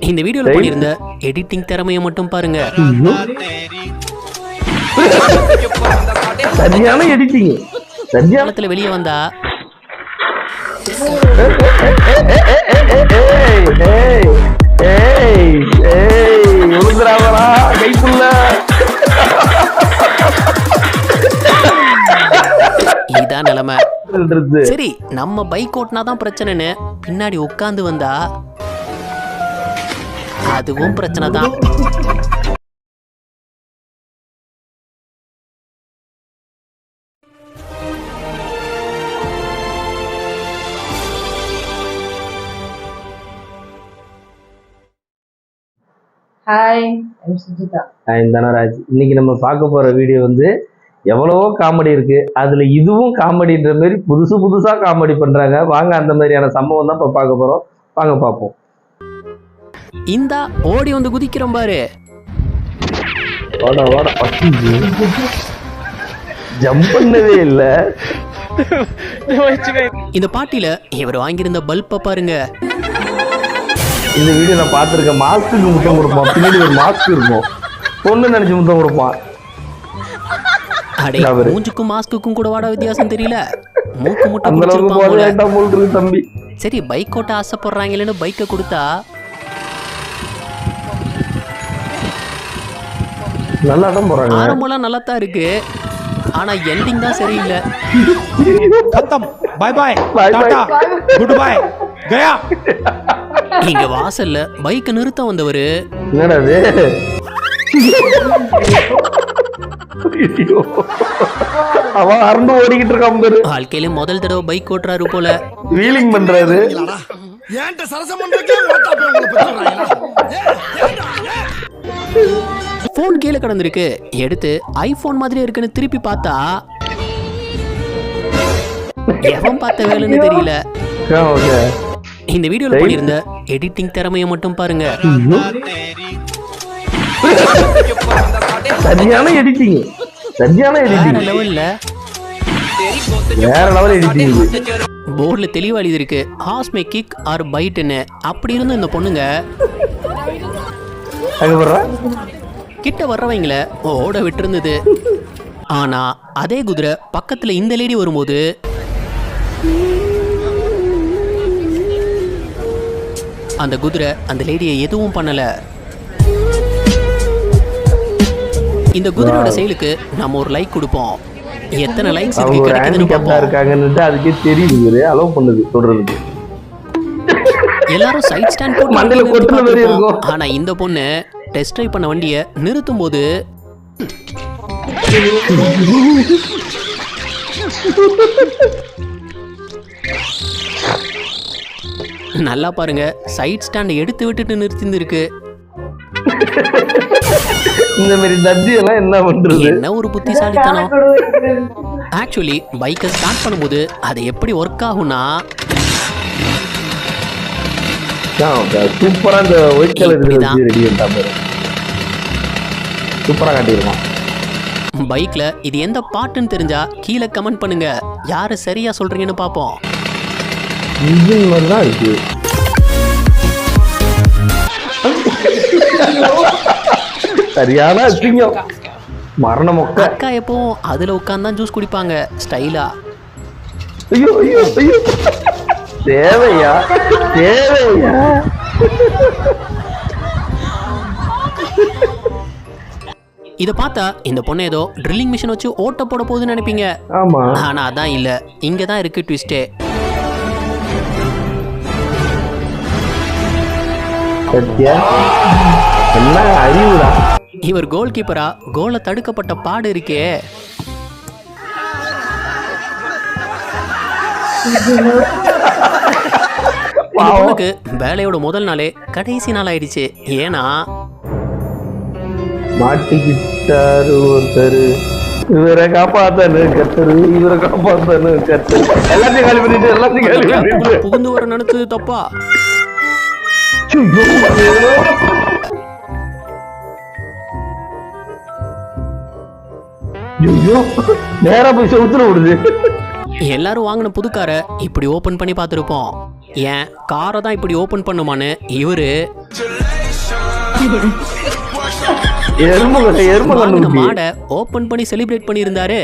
இந்த வீடியோல பண்ணியிருந்த எடிட்டிங் திறமையை மட்டும் பாருங்க. சரியான எடிட்டிங் சரியான வெளியே வந்தா இதான் நிலைமை. சரி நம்ம பைக் ஓட்டினா தான் பிரச்சனைன்னு பின்னாடி உட்காந்து வந்தா அதுவும் பிரச்சனை தான் ஹாய் சுஜிதா நான் தனராஜ் இன்னைக்கு நம்ம பார்க்க போற வீடியோ வந்து எவ்வளவோ காமெடி இருக்கு. அதுல இதுவும் காமெடின்ற மாதிரி புதுசு புதுசா காமெடி பண்றாங்க. வாங்க அந்த மாதிரியான சம்பவம் தான் இப்ப பார்க்க போறோம். வாங்க பார்ப்போம். இந்தா ஓடி வந்து குதிக்கிறோம் பாரு. ஓட ஓட ஜம்ப் பண்ணவே இல்ல. இந்த பாட்டில இவர் வாங்கியிருந்த பல்பை பாருங்க. இந்த வீடியோ நான் பார்த்துருக்கேன். மாஸ்க்கு முத்தம் கொடுப்பான். பின்னாடி ஒரு மாஸ்க் இருக்கும். பொண்ணு நினைச்சு முத்தம் கொடுப்பான். அடே. மூஞ்சுக்கும் மாஸ்க்குக்கும் கூட வாட வித்தியாசம் தெரியல. மூக்கு முட்டை தம்பி. சரி பைக் ஓட்ட ஆசைப்படுறாங்களேன்னு பைக்கை கொடுத்தா நல்லா தான் போறாங்க. ஆரம்பம்லாம் நல்லா தான் இருக்கு. ஆனா எண்டிங் தான் சரியில்லை. கத்தம் bye bye Tata good bye கயா இங்க வாசல்ல பைக் நிறுத்த வந்தவரு. என்னடா அவன் ஓடிக்கிட்டு இருக்கான் வாழ்க்கையில முதல் தடவை பைக் ஓட்டுறாரு போல. வீலிங் பண்றாரு. ஏன்ட்ட சரசம் பண்றதுக்கே ஓட்டா போய் உங்களை பெற்றுறாங்களா போன் கீழே கிடந்திருக்கு. எடுத்து ஐபோன் மாதிரி இருக்குன்னு திருப்பி பார்த்தா எவன் பார்த்த வேலைன்னு தெரியல. இந்த வீடியோல பண்ணியிருந்த எடிட்டிங் திறமையை மட்டும் பாருங்க. சரியான எடிட்டிங் சரியான எடிட்டிங் லெவல்ல வேற லெவல் எடிட்டிங் போர்டில் தெளிவா எழுதி இருக்கு ஹாஸ்மே கிக் ஆர் பைட்டுன்னு அப்படி இருந்த இந்த பொண்ணுங்க அங்க போடுறா கிட்ட வர்றவங்கள ஓட விட்டிருந்தது. ஆனா அதே குதிரை பக்கத்துல இந்த லேடி வரும்போது அந்த குதிரை அந்த லேடியை எதுவும் பண்ணல. இந்த குதிரையோட செயலுக்கு நம்ம ஒரு லைக் கொடுப்போம். எத்தனை லைக்ஸ் கிடைக்குதுன்னு பார்ப்போம். இருக்காங்கன்னு அதுக்கே தெரியுது அலோவ் பண்ணுது சொல்றதுக்கு. எல்லாரும் சைட் ஸ்டாண்ட் போட்டு மண்டையில கொட்டுற மாதிரி. இருக்கும். ஆனா இந்த பொண்ணு டெஸ்ட் ட்ரைவ் பண்ண வண்டியை நிறுத்தும் போது நல்லா பாருங்க. சைட் ஸ்டாண்டை எடுத்து விட்டுட்டு நிறுத்திந்திருக்கு. இந்த மாதிரி தத்தி எல்லாம் என்ன பண்றது? என்ன ஒரு புத்திசாலித்தனம்? ஆக்சுவலி பைக்கை ஸ்டார்ட் பண்ணும்போது அது எப்படி ஒர்க் ஆகும்னா சூப்பரா இந்த ஒயிட் கலர் இதுல ரெடி பண்ணிட்டா பாரு. காட்டியிருக்கான் பைக்ல இது எந்த பாட்டுன்னு தெரிஞ்சா கீழே கமெண்ட் பண்ணுங்க. யாரு சரியா சொல்றீங்கன்னு பார்ப்போம். இன்ஜின் மாதிரி தான் இருக்கு. சரியான அசிங்கம். மரண மொக்க. அக்கா எப்பவும் அதுல உட்காந்து தான் ஜூஸ் குடிப்பாங்க ஸ்டைலா ஐயோ ஐயோ ஐயோ. தேவையா? தேவையா? இத பார்த்தா இந்த பொண்ணு ஏதோ ட்ரில்லிங் மிஷின் வச்சு ஓட்ட போட போகுதுன்னு நினைப்பீங்க. ஆமா. ஆனா அதான் இல்ல. இங்க தான் இருக்கு ட்விஸ்டே சத்யா என்ன அறிவுடா? இவர் கோல் கீப்பரா கோலை தடுக்கப்பட்ட பாடு இருக்கே. பொண்ணுக்கு வேலையோட முதல் நாளே கடைசி நாள் ஆயிடுச்சு. ஏன்னா மாட்டிக்கிட்டாரு ஒருத்தர். இவரை காப்பாத்தனு கத்தரு இவரை காப்பாத்தனு கத்தரு. எல்லாத்தையும் காலி பண்ணிட்டு எல்லாத்தையும் காலி பண்ணிட்டு. புகுந்து வர நினைச்சது தப்பா? நேரா போய் செவுத்துல விடுது. எல்லாரும் வாங்கின புது காரை இப்படி ஓபன் பண்ணி பார்த்துருப்போம். ஏன்? காரை தான் இப்படி ஓபன் பண்ணுமான்னு? இவரு மாடை ஓபன் பண்ணி செலிப்ரேட் பண்ணியிருந்தாரு.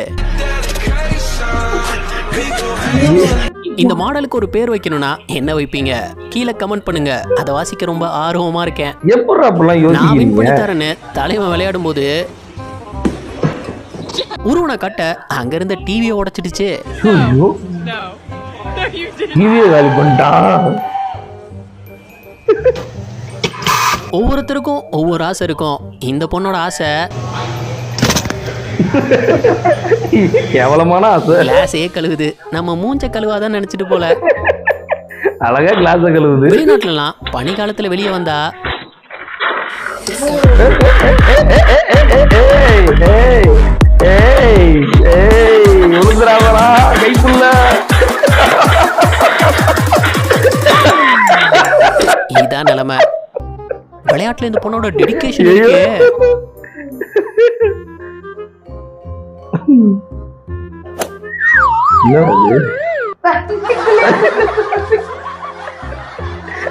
இந்த மாடலுக்கு ஒரு பேர் வைக்கணும்னா என்ன வைப்பீங்க? கீழே கமெண்ட் பண்ணுங்க. அதை வாசிக்க ரொம்ப ஆர்வமா இருக்கேன். நான் வின் பண்ணி தரேன்னு தலைவன் விளையாடும் போது உருவனை கட்ட அங்க இருந்த டிவியை உடைச்சிடுச்சு. காலி பண்ணிட்டான் ஒவ்வொருத்தருக்கும் ஒவ்வொரு ஆசை இருக்கும் இந்த பொண்ணோட ஆசை கேவலமான ஆசை கிளாஸே கழுவுது நம்ம மூஞ்ச கழுவாதான் நினைச்சிட்டு போல அழகா கிளாஸ கழுவுது வெளிநாட்டுலலாம் பனிக்காலத்துல வெளியே வந்தா ஏய், ஏய், ஏய், ஏய், விழுந்துடாதடா, இதான் நிலைமை. விளையாட்டுல இந்த பொண்ணோட டெடிகேஷன் ஐயோ. இருக்கே.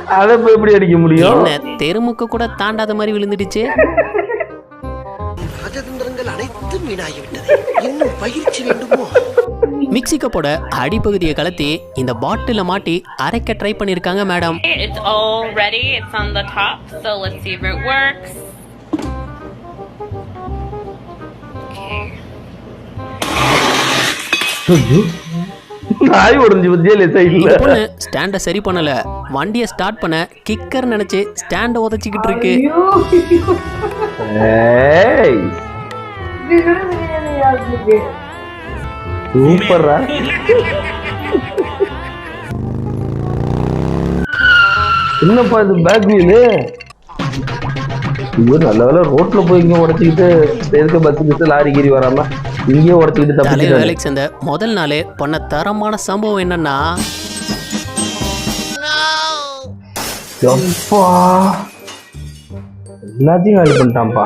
அது? எப்படி அடிக்க முடியும்? என்ன தெருமுக்க கூட தாண்டாத மாதிரி விழுந்துடுச்சு? ராஜதந்திரங்கள் அனைத்தும் வீணாகிவிட்டது. இன்னும் பயிற்சி வேண்டுமோ? மிக்ஸி கப்போட அடிப்பகுதியை கலத்தி இந்த பாட்டில மாட்டி அரைக்க ட்ரை பண்ணிருக்காங்க madam It's all ready. It's on the top. So let's see if it works. நாய் உடஞ்சு பத்தியா இந்த பொண்ணு ஸ்டாண்ட சரி பண்ணல. வண்டியை ஸ்டார்ட் பண்ண கிக்கர் நினைச்சு ஸ்டாண்ட உதச்சிக்கிட்டு இருக்கு. ஏய். இது கூட தெரியாது யாருக்கு சூப்பர்ரா. என்னப்பா இது பேக் வீலு ஐயோ நல்ல வேலை ரோட்ல போய் இங்க உடச்சிக்கிட்டு எதுக்கு பஸ் கிஸ் லாரி கீரி வராம இங்கேயே உடச்சிக்கிட்டு தப்பிச்சு வேலைக்கு சேர்ந்த முதல் நாளே பண்ண தரமான சம்பவம் என்னன்னா? எப்பா? எல்லாத்தையும் காலி பண்ணிட்டான்ப்பா.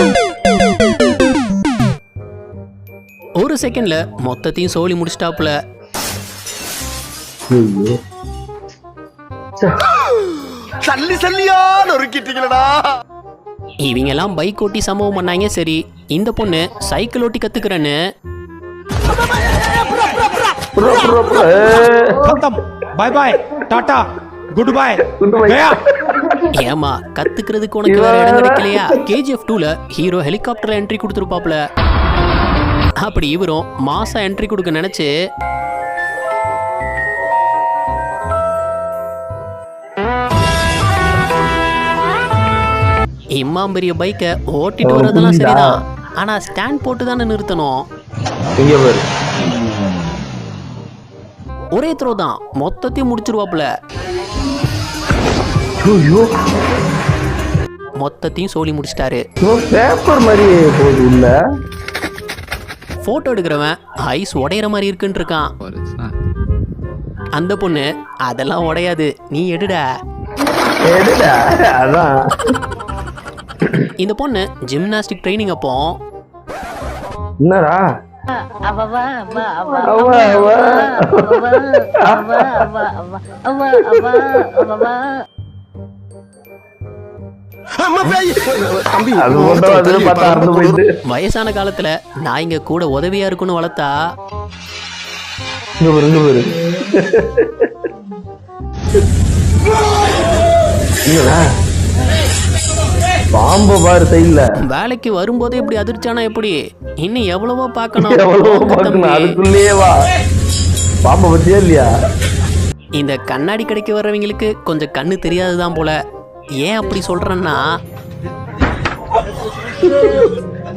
ஒரு செகண்ட்ல மொத்தத்தையும் சோழி முடிச்சிட்டாப்புல. சல்லி சல்லியா நொறுக்கிட்டீங்களடா. இவங்கெல்லாம் பைக் ஓட்டி சம்பவம் பண்ணாங்க சரி. இந்த பொண்ணு சைக்கிள் ஓட்டி கத்துக்கிறேன்னு. பாய் பாய் டாடா குட் பாய் ஏமா கத்துக்கிறதுக்கு உனக்கு வேற இடம் கிடைக்கலையா? கேஜிஎஃப் டூல ஹீரோ ஹெலிகாப்டர்ல என்ட்ரி கொடுத்துருப்பாப்ல அப்படி இவரும் மாசா என்ட்ரி கொடுக்க நினைச்சு இம்மாம் பெரிய பைக்கை ஓட்டிட்டு புரியுதா? சரிதான். ஆனா ஸ்டாண்ட் போட்டு தானே நிறுத்தணும் ஒரே த்ரோ தான். மொத்தத்தையும் முடிச்சிருவாப்ல ஐயோ. மொத்தத்தையும் சோலி முடிச்சிட்டாரு. பேப்பர் மாதிரி போகுது உள்ள. போட்டோ எடுக்கிறவன் ஐஸ் உடையிற மாதிரி இருக்குன்னு இருக்கான் அந்த பொண்ணு அதெல்லாம் உடையாது நீ எடுடா இந்த பொண்ணு ஜிம்னாஸ்டிக் ட்ரைனிங் அப்போ என்னடா அவ வயசான காலத்துல நான் இங்க கூட உதவியா இருக்குன்னு வளர்த்தா? பாம்பு பாரு சைடுல. வேலைக்கு வரும்போதே இப்படி அதிர்ச்சானா எப்படி? இன்னும் எவ்வளவோ பார்க்கணும். எவ்வளவு பார்க்கணும். அதுக்குள்ளேயே வா. பாம்பை பத்தியா இல்லையா? இந்த கண்ணாடி கடைக்கு வர்றவங்களுக்கு கொஞ்சம் கண்ணு தெரியாதுதான் போல. ஏன் அப்படி சொல்றேன்னா?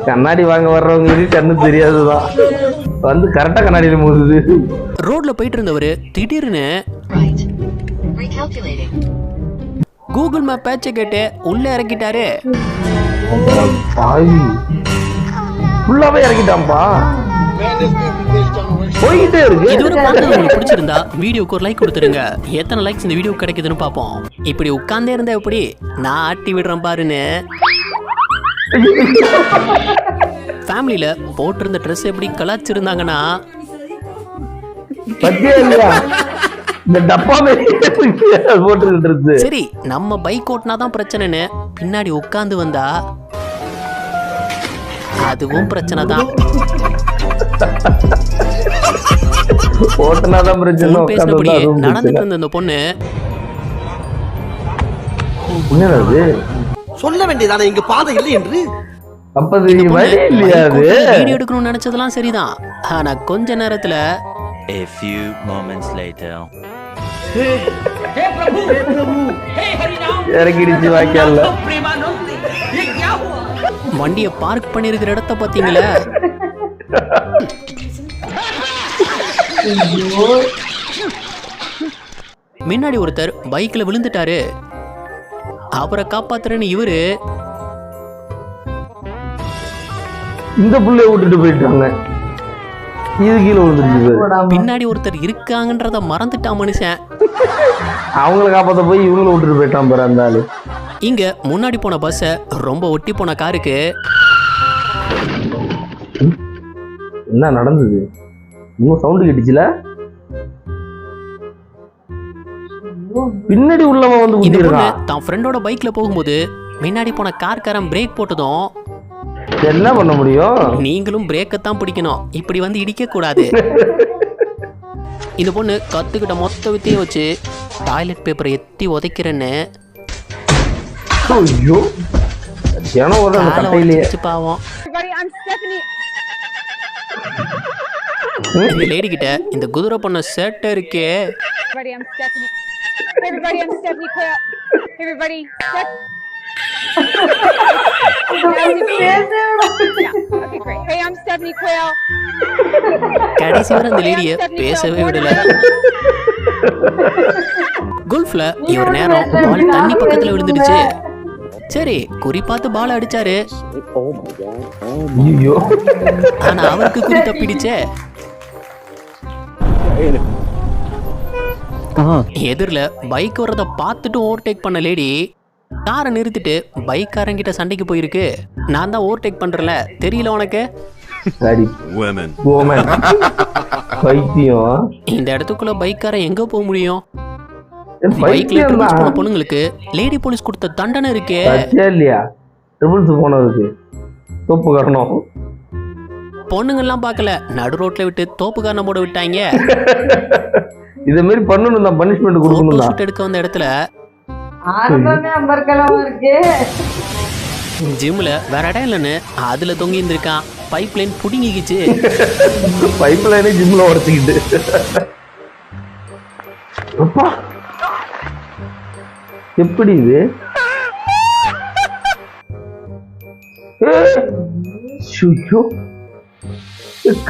கண்ணாடி வாங்க வர்றவங்களுக்கு கண்ணு தெரியாதுதான் வந்து கரெக்டா கண்ணாடியில மோதுது. ரோட்ல போயிட்டு இருந்தவர் திடீர்னு. கூகுள் மேப் பேச்சை கேட்டு உள்ள இறக்கிட்டாரு. ஃபுல்லாவே இறக்கிட்டான்ப்பா. போய்கிட்டே இருக்கு. உங்களுக்கு பிடிச்சிருந்தா வீடியோக்கு ஒரு லைக் கொடுத்துருங்க எத்தனை லைக்ஸ் இந்த வீடியோ கிடைக்குதுன்னு பார்ப்போம். இப்படி உட்கார்ந்தே இருந்தா எப்படி? நான் ஆட்டி விடுறேன் பாருன்னு. ஃபேமிலியில போட்டிருந்த ட்ரெஸ் எப்படி கலாச்சிருந்தாங்கன்னா? சரி நம்ம பைக் ஓட்டினா தான் பிரச்சனைன்னு பின்னாடி உட்காந்து வந்தா அதுவும் பிரச்சனை தான் ஓட்டுனாதான் பிரச்சனை பேசினபடியே நடந்துட்டு இருந்த அந்த பொண்ணு. சொல்ல வேண்டியதானே இங்க பாதை இல்லை என்று? அப்ப அது வழி இல்லையா அது? வீடியோ எடுக்கணும்னு நினைச்சதெல்லாம் சரிதான். ஆனா கொஞ்ச நேரத்துல A few moments later. இறக்கிடுச்சு வாய்க்கால்ல. வண்டியை பார்க் பண்ணிருக்கிற இடத்த பாத்தீங்களா முன்னாடி ஒருத்தர் பைக்ல விழுந்துட்டாரு. அவரை காப்பாத்துறேன்னு இவரு இந்த புள்ளைய விட்டுட்டு போயிட்டாங்க. இது கீழே விழுந்துருச்சு பின்னாடி ஒருத்தர் இருக்காங்கன்றத மறந்துட்டான் மனுஷன். அவங்கள காப்பாத்த போய் இவங்கள விட்டுட்டு போயிட்டான் பாரு அந்த ஆளு. இங்க முன்னாடி போன பஸ்ஸ ரொம்ப ஒட்டி போன காருக்கு என்ன நடந்தது? இன்னும் சவுண்டு கேட்டுச்சுல? பின்னாடி உள்ளவன் வந்து குத்திருக்கான் தான் ஃப்ரெண்டோட பைக்ல போகும்போது முன்னாடி போன கார்காரன் பிரேக் போட்டதும் என்ன பண்ண முடியும்? நீங்களும் பிரேக்கத்தான் பிடிக்கணும். இப்படி வந்து இடிக்க கூடாது. இந்த பொண்ணு கத்துக்கிட்ட மொத்த வித்தையும் வச்சு டாய்லெட் பேப்பரை எத்தி உதைக்கிறேன்னு ஐயோ ஒரு உடைச்சு பாவம். இந்த லேடி கிட்ட இந்த குதிரை பொண்ண சேட்டை இருக்கே Everybody, I'm Stephanie. Everybody, I'm Stephanie Quayle. Everybody, Steph. yeah, okay, great. Hey, I'm Stephanie Quayle. கடைசி வரை அந்த லேடிய பேசவே விடல கோல்ஃப்ல இவர் நேரம் தண்ணி பக்கத்துல விழுந்துடுச்சு சரி குறி பார்த்து பால் அடிச்சாரு. ஐயோ. ஆனா அவருக்கு குறி தப்பிடுச்சே. எதிரில் பைக் வர்றத பார்த்துட்டு ஓவர்டேக் பண்ண லேடி காரை நிறுத்திட்டு பைக்காரங்கிட்ட சண்டைக்கு போயிருக்கு. நான் தான் ஓவர்டேக் பண்றல தெரியல உனக்கு? இந்த இடத்துக்குள்ள பைக்காரன் எங்க போக முடியும்? பைக்ல போன பொண்ணுங்களுக்கு லேடி போலீஸ் கொடுத்த தண்டனை இருக்கே. இல்லையா? ட்ரிபிள்ஸ் போனதுக்கு. தொப்பு கட்டணும். பொண்ணுங்கெல்லாம் பார்க்கல. நடு ரோட்ல விட்டு தோப்புக்காரனை போட விட்டாங்க. இதே மாதிரி பண்ணணும் தான் பனிஷ்மெண்ட் கொடுக்கணும் தான். எடுக்க வந்த இடத்துல ஆரம்பமே அம்பர்கலமா இருக்கு. ஜிம்ல வேற இடம் இல்லைன்னு அதுல தொங்கி இருந்திருக்கான். Pipe line புடுங்கிக்கிச்சு. பைப் லைனே ஜிம்ல உடச்சிக்கிட்டு. அப்பா. எப்படி இது?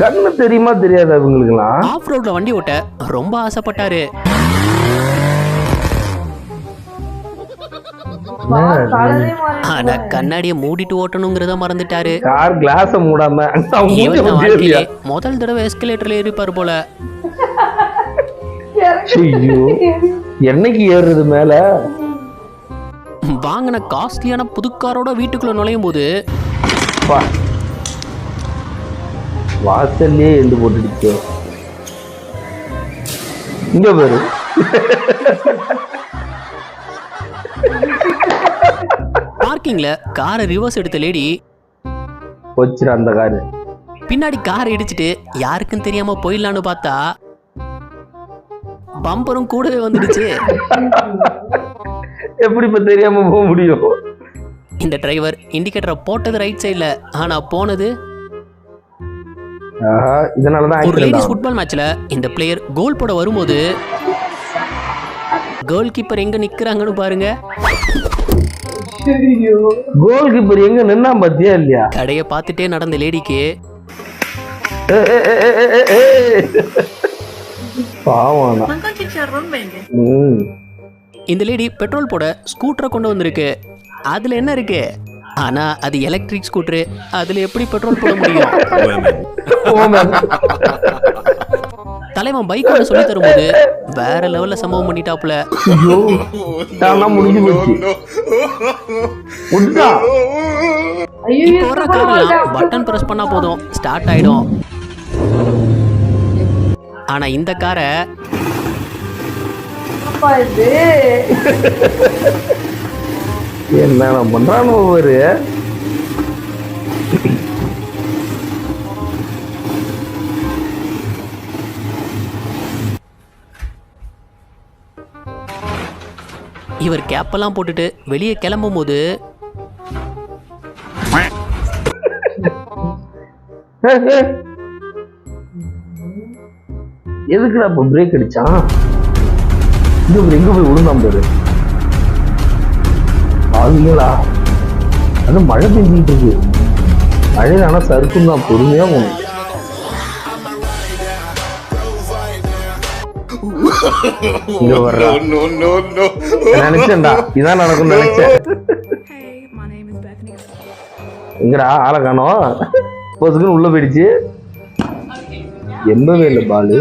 கண்ணு தெரியுமா தெரியாது அவங்களுக்குலாம் ஆஃப் ரோட்ல வண்டி ஓட்ட ரொம்ப ஆசைப்பட்டாரு. ஆனா கண்ணாடியை மூடிட்டு ஓட்டணுங்கிறத மறந்துட்டாரு. கார் கிளாஸ மூடாம முதல் தடவை எஸ்கலேட்டர்ல ஏறிப்பாரு போல. ஐயோ. என்னைக்கு ஏறுறது மேல? வாங்கின காஸ்ட்லியான புதுக்காரோட வீட்டுக்குள்ள நுழையும் போது. வாசல்லே எழுந்து போட்டுடுச்சு. இங்க பாரு. பார்க்கிங்ல காரை ரிவர்ஸ் எடுத்த லேடி வச்சிரு அந்த காரு. பின்னாடி காரை இடிச்சிட்டு யாருக்கும் தெரியாம போயிடலான்னு பார்த்தா பம்பரும் கூடவே வந்துடுச்சு. எப்படி இப்ப தெரியாம போக முடியும்? இந்த டிரைவர் இண்டிகேட்டரை போட்டது ரைட் சைடுல ஆனா போனது ஆஹா, இதனாலதான் ஒரு லேடிஸ் ஃபுட்பால் மேட்ச்ல இந்த பிளேயர் கோல் போட வரும்போது கோல் கீப்பர் எங்க நிக்கிறாங்கன்னு பாருங்க. கோல் கீப்பர் எங்க நின்னா பாத்தியா இல்லையா? கடைய பார்த்துட்டே நடந்த லேடிக்கு ஏ, இந்த லேடி பெட்ரோல் போட ஸ்கூட்டரை கொண்டு வந்திருக்கு. அதுல என்ன இருக்கு? ஆனா அது எலக்ட்ரிக் ஸ்கூட்டரு அதுல எப்படி பெட்ரோல் போட முடியும். தலைவன் பைக் ஓட சொல்லி தரும்போது வேற லெவல்ல சம்பவம். ஐயோ இப்போ வர்ற காரெல்லாம் பட்டன் பிரஸ் பண்ணா போதும். ஸ்டார்ட் ஆயிடும். ஆனா இந்த காரை என்னப்பா இது என்ன பண்றான்னு ஒவ்வொரு இவர்? கேப்பெல்லாம் போட்டுட்டு வெளியே கிளம்பும் போது எதுக்குடா இப்போ பிரேக் அடிச்சான்? இங்க போய் எங்க போய் விழுந்தான் பாரு ஆளுங்களா அது மழை பெஞ்சிட்டு இருக்கு. மழையில ஆனா சறுக்கும் தான் பொறுமையா போகணும். நினைச்சேன்டா. இதான் நடக்கும் நினைச்சேன். எங்கடா ஆளை காணோம்? பொசுக்குன்னு உள்ள போயிடுச்சு. எம்பவே இல்லை பாலு.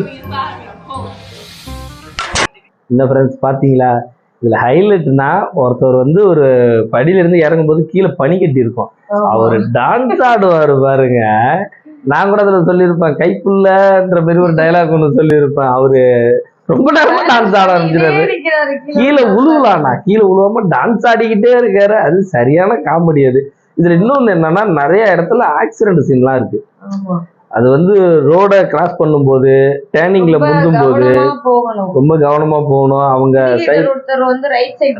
என்ன ஃப்ரெண்ட்ஸ் பார்த்தீங்களா இதில் ஹைலைட்னா ஒருத்தர் வந்து ஒரு படியில இருந்து இறங்கும்போது கீழே பனி கட்டி இருக்கும் அவர் டான்ஸ் ஆடுவார் பாருங்க. நான் கூட அதில் சொல்லியிருப்பேன் கைப்புள்ளன்ற மாதிரி ஒரு டைலாக் ஒன்று சொல்லியிருப்பேன். அவரு ரொம்ப நேரமா டான்ஸ் ஆட ஆரம்பிச்சிடாரு கீழே உழுவலாண்ணா. கீழே உழுவாம டான்ஸ் ஆடிக்கிட்டே இருக்காரு. அது சரியான காமெடி அது. இதுல இன்னொன்னு என்னன்னா நிறைய இடத்துல ஆக்சிடென்ட் சீன்லாம் இருக்கு. அது வந்து ரோட கிராஸ் பண்ணும்போது டேர்னிங்ல முந்தும் போது ரொம்ப கவனமா போகணும். அவங்க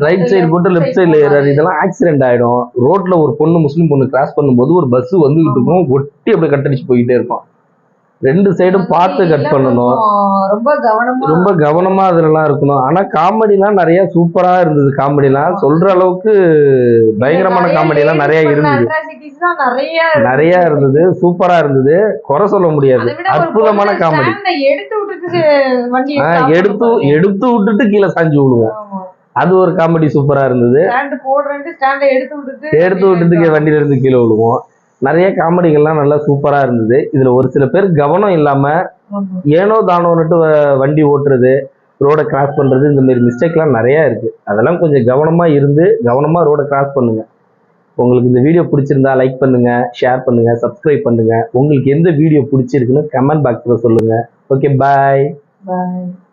ரைட் சைடு போட்டு லெஃப்ட் சைடுல ஏறாரு. இதெல்லாம் ஆக்சிடென்ட் ஆயிடும். ரோட்ல ஒரு பொண்ணு முஸ்லீம் பொண்ணு கிராஸ் பண்ணும்போது ஒரு பஸ் வந்துகிட்டு இருக்கும். ஒட்டி அப்படியே கட்டடிச்சு போயிட்டே இருக்கும் ரெண்டு சைடும் பார்த்து கட் பண்ணணும். ரொம்ப கவனமா ரொம்ப கவனமா அதுலலாம் இருக்கணும். ஆனா காமெடிலாம் நிறைய சூப்பரா இருந்தது காமெடிலாம் சொல்ற அளவுக்கு பயங்கரமான காமெடி எல்லாம் நிறைய இருந்தது. நிறைய இருந்தது. சூப்பரா இருந்தது குறை சொல்ல முடியாது. அற்புதமான காமெடி எடுத்து எடுத்து விட்டுட்டு கீழே சாஞ்சு விடுவோம். அது ஒரு காமெடி சூப்பரா இருந்தது. எடுத்து விட்டுட்டு வண்டியில இருந்து கீழே விழுவோம் நிறைய காமெடிகள்லாம் நல்லா சூப்பரா இருந்தது. இதுல ஒரு சில பேர் கவனம் இல்லாம ஏனோ தானோன்னுட்டு வ- வண்டி ஓட்டுறது ரோட கிராஸ் பண்றது இந்த மாதிரி மிஸ்டேக்லாம் நிறைய இருக்கு. அதெல்லாம் கொஞ்சம் கவனமா இருந்து கவனமா ரோட கிராஸ் பண்ணுங்க. உங்களுக்கு இந்த வீடியோ பிடிச்சிருந்தா லைக் பண்ணுங்க ஷேர் பண்ணுங்க சப்ஸ்கிரைப் பண்ணுங்க. உங்களுக்கு எந்த வீடியோ பிடிச்சிருக்குன்னு கமெண்ட் பாக்ஸ்ல சொல்லுங்க. ஓகே பாய் பாய்